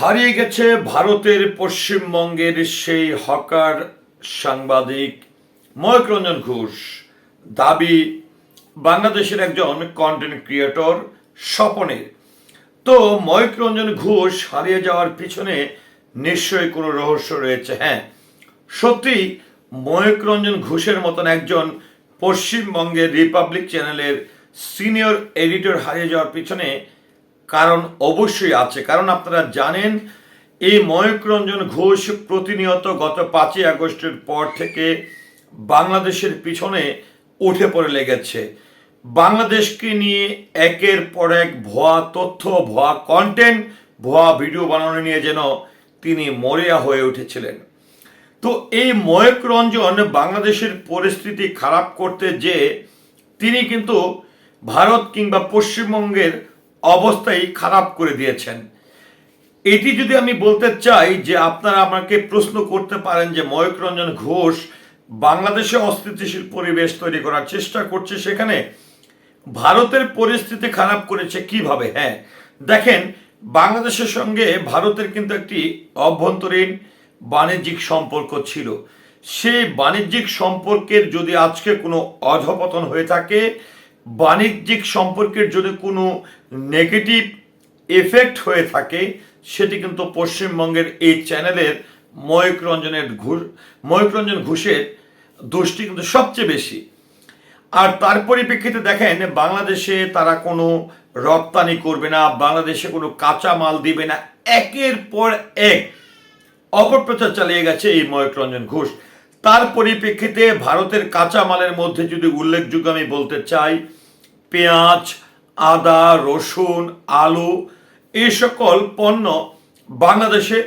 হারিয়ে গেছে ভারতের পশ্চিমবঙ্গের সেই হকার সাংবাদিক ময়করঞ্জন ঘোষ, দাবি, বাংলাদেশের একজন কন্টেন্ট ক্রিয়েটর স্বপনের তো ময়করঞ্জন ঘোষ হারিয়ে যাওয়ার পিছনে নিশ্চয়ই কোনো রহস্য রয়েছে। হ্যাঁ সত্যি ময়করঞ্জন ঘোষের মতন একজন পশ্চিমবঙ্গের রিপাবলিক চ্যানেলের সিনিয়র এডিটর হারিয়ে যাওয়ার পিছনে কারণ অবশ্যই আছে। কারণ আপনারা জানেন, এই ময়ূক রঞ্জন ঘোষ প্রতিনিয়ত গত পাঁচই আগস্টের পর থেকে বাংলাদেশের পিছনে উঠে পড়ে লেগেছে। বাংলাদেশকে নিয়ে একের পর এক ভুয়া তথ্য, ভুয়া কন্টেন্ট ভুয়া ভিডিও বানানো নিয়ে যেন তিনি মরিয়া হয়ে উঠেছিলেন। তো এই ময়ূক রঞ্জন বাংলাদেশের পরিস্থিতি খারাপ করতে যে, তিনি কিন্তু ভারত কিংবা পশ্চিমবঙ্গের অবস্থাই খারাপ করে দিয়েছেন। এটি যদি আমি বলতে চাই যে আপনারা আমাকে প্রশ্ন করতে পারেন যে ময়ূক রঞ্জন ঘোষ বাংলাদেশে অস্থিতিশীল পরিবেশ তৈরি করার চেষ্টা করছে সেখানে, ভারতের পরিস্থিতি খারাপ করেছে কীভাবে? হ্যাঁ দেখেন, বাংলাদেশের সঙ্গে ভারতের কিন্তু একটি অভ্যন্তরীণ বাণিজ্যিক সম্পর্ক ছিল। সেই বাণিজ্যিক সম্পর্কের যদি আজকে কোনো অধপতন হয়ে থাকে বাণিজ্যিক সম্পর্কের যদি কোনো নেগেটিভ এফেক্ট হয়ে থাকে, সেটি কিন্তু পশ্চিমবঙ্গের এই চ্যানেলের ময়ূক রঞ্জনের ঘুষ ময়ূক রঞ্জন ঘোষের দোষটি কিন্তু সবচেয়ে বেশি। আর তার পরিপ্রেক্ষিতে দেখেন, বাংলাদেশে তারা কোনো রপ্তানি করবে না, বাংলাদেশে কোনো কাঁচা মাল দিবে না। একের পর এক অপপ্রচার চালিয়ে গেছে এই ময়ূক রঞ্জন ঘোষ। তার পরিপ্রেক্ষিতে ভারতের কাঁচা মালের মধ্যে যদি উল্লেখযোগ্য আমি বলতে চাই, পেঁয়াজ, আদা, রসুন, আলু এই সকল পণ্য বাংলাদেশে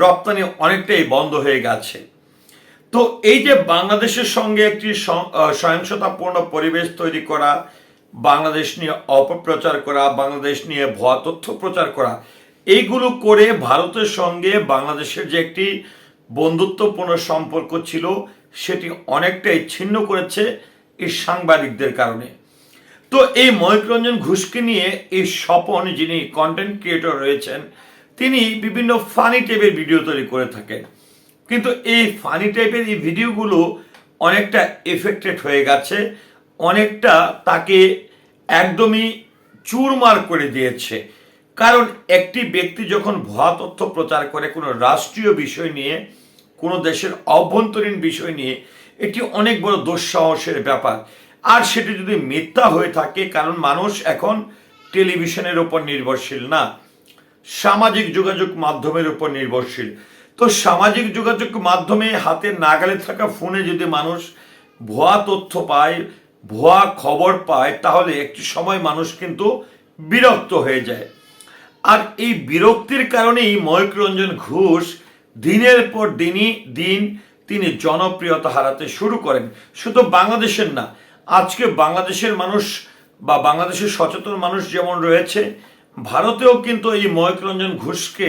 রপ্তানি অনেকটাই বন্ধ হয়ে গেছে। তো এই যে বাংলাদেশের সঙ্গে একটি সহিংসতাপূর্ণ পরিবেশ তৈরি করা, বাংলাদেশ নিয়ে অপপ্রচার করা, বাংলাদেশ নিয়ে ভুয়া তথ্য প্রচার করা, এইগুলো করে ভারতের সঙ্গে বাংলাদেশের যে একটি বন্ধুত্বপূর্ণ সম্পর্ক ছিল, সেটি অনেকটাই ছিন্ন করেছে এই সাংবাদিকদের কারণে। তো এই ময়ূররঞ্জন ঘোষকে নিয়ে এই স্বপন যিনি কন্টেন্ট ক্রিয়েটর রয়েছেন, তিনি বিভিন্ন ফানি টাইপের ভিডিও তৈরি করে থাকেন। কিন্তু এই ফানি টাইপের এই ভিডিওগুলো অনেকটা এফেক্টেড হয়ে গেছে, অনেকটা তাকে একদমই চুরমার করে দিয়েছে। কারণ একটি ব্যক্তি যখন ভুয়া তথ্য প্রচার করে কোনো রাষ্ট্রীয় বিষয় নিয়ে, কোনো দেশের অভ্যন্তরীণ বিষয় নিয়ে, এটি অনেক বড় দুঃসাহসের ব্যাপার। আর সেটি যদি মিথ্যা হয়ে থাকে, কারণ মানুষ এখন টেলিভিশনের ওপর নির্ভরশীল না, সামাজিক যোগাযোগ মাধ্যমের উপর নির্ভরশীল। তো সামাজিক যোগাযোগ মাধ্যমে হাতের নাগালে থাকা ফোনে যদি মানুষ ভুয়া তথ্য পায়, ভুয়া খবর পায়, তাহলে একটি সময় মানুষ কিন্তু বিরক্ত হয়ে যায়। আর এই বিরক্তির কারণেই ময়ূক রঞ্জন ঘোষ দিনের পর দিনই দিন তিনি জনপ্রিয়তা হারাতে শুরু করেন। শুধু বাংলাদেশের না, আজকে বাংলাদেশের মানুষ বা বাংলাদেশের সচেতন মানুষ যেমন রয়েছে, ভারতেও কিন্তু এই ময়ূক রঞ্জন ঘোষকে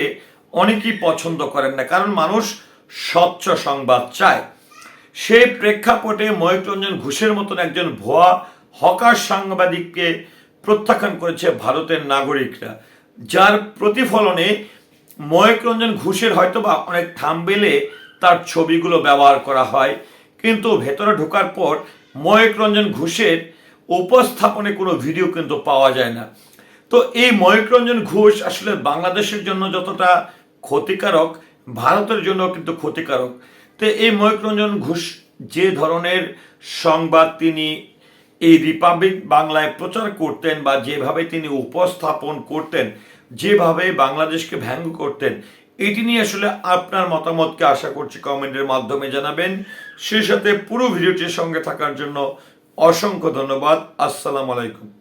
অনেকেই পছন্দ করেন না, কারণ মানুষ স্বচ্ছ সংবাদ চায়। সেই প্রেক্ষাপটে ময়ূক রঞ্জন ঘোষের মতন একজন ভুয়া, হকার সাংবাদিককে প্রত্যাখ্যান করেছে ভারতের নাগরিকরা। যার প্রতিফলনে ময়ূক রঞ্জন ঘোষের হয়তো বা অনেক থামবেলে তার ছবিগুলো ব্যবহার করা হয়, কিন্তু ভেতরে ঢোকার পর ময়ূক রঞ্জন ঘোষের উপস্থাপনে কোনো ভিডিও কিন্তু পাওয়া যায় না। তো এই ময়ূক রঞ্জন ঘোষ আসলে বাংলাদেশের জন্য যতটা ক্ষতিকারক, ভারতের জন্য কিন্তু ক্ষতিকারক। তো এই ময়ূক রঞ্জন ঘোষ যে ধরনের সংবাদ তিনি এই রিপাবলিক বাংলায় প্রচার করতেন বা যেভাবে তিনি উপস্থাপন করতেন, যেভাবে বাংলাদেশকে ভ্যাঙ্গ করতেন, এটি নিয়ে আসলে আপনার মতামতকে আশা করছি কমেন্টের মাধ্যমে জানাবেন। সেই সাথে পুরো ভিডিওটির সঙ্গে থাকার জন্য অসংখ্য ধন্যবাদ। আসসালামু আলাইকুম।